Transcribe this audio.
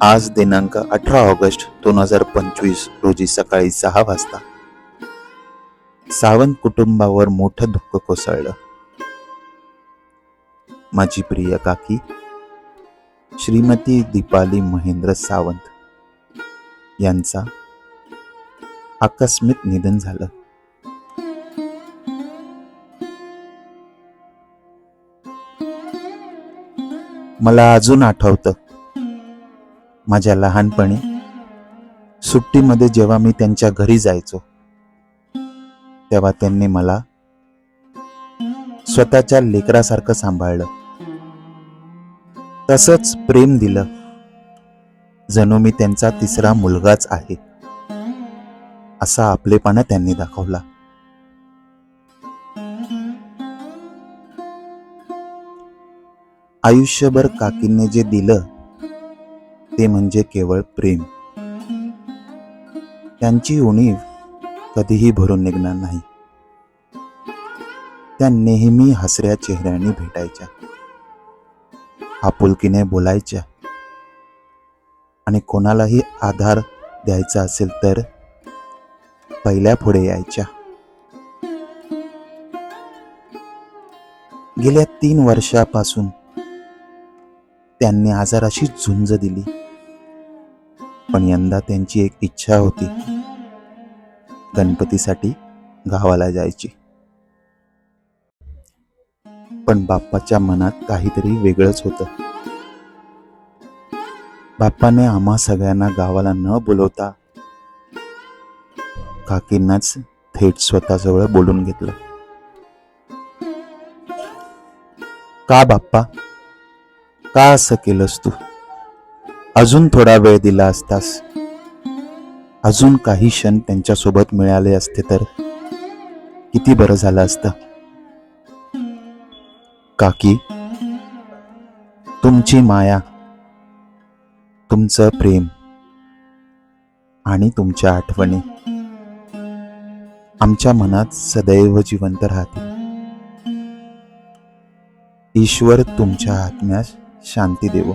आज दिनांक अठरा ऑगस्ट दोन हजार पंचवीस रोजी सकाळी सहा वाजता. सावंत कुटुंबावर मोठं दुःख कोसळलं. माझी प्रिय काकी श्रीमती दीपाली महेंद्र सावंत यांचा आकस्मिक निधन झालं. मला अजून आठवतं माझ्या लहानपणी सुट्टीमध्ये जेव्हा मी त्यांच्या घरी जायचो तेव्हा त्यांनी मला स्वतःच्या लेकरासारखं सांभाळलं. तसंच प्रेम दिलं जणू मी त्यांचा तिसरा मुलगाच आहे असा आपलेपणा त्यांनी दाखवला. आयुष्यभर काकींनी जे दिलं ते म्हणजे केवळ प्रेम. त्यांची उणीव कधीही भरून निघणार नाही. त्या नेहमी हसऱ्या चेहऱ्याने भेटायच्या. आपुलकीने बोलायच्या. आणि कोणालाही आधार द्यायचा असेल तर पहिल्या पुढे यायच्या. गेल्या तीन वर्षापासून त्यांनी आजाराशी झुंज दिली. पण यंदा त्यांची एक इच्छा होती गणपतीसाठी गावाला जायची. पण बाप्पाच्या मनात काहीतरी वेगळंच होतं. बाप्पाने आम्हा सगळ्यांना गावाला न बोलवता काकींनाच थेट स्वतःजवळ बोलून घेतलं. का बाप्पा? का असं केलंस तू? अजून थोडा वेळ दिला असतास. अजून काही क्षण त्यांच्यासोबत मिळाले असते तर किती बरं झालं असतं. काकी तुमची माया तुमचं प्रेम आणि तुमच्या आठवणी आमच्या मनात सदैव जिवंत राहतील. ईश्वर तुमच्या आत्म्यास शांती देवो.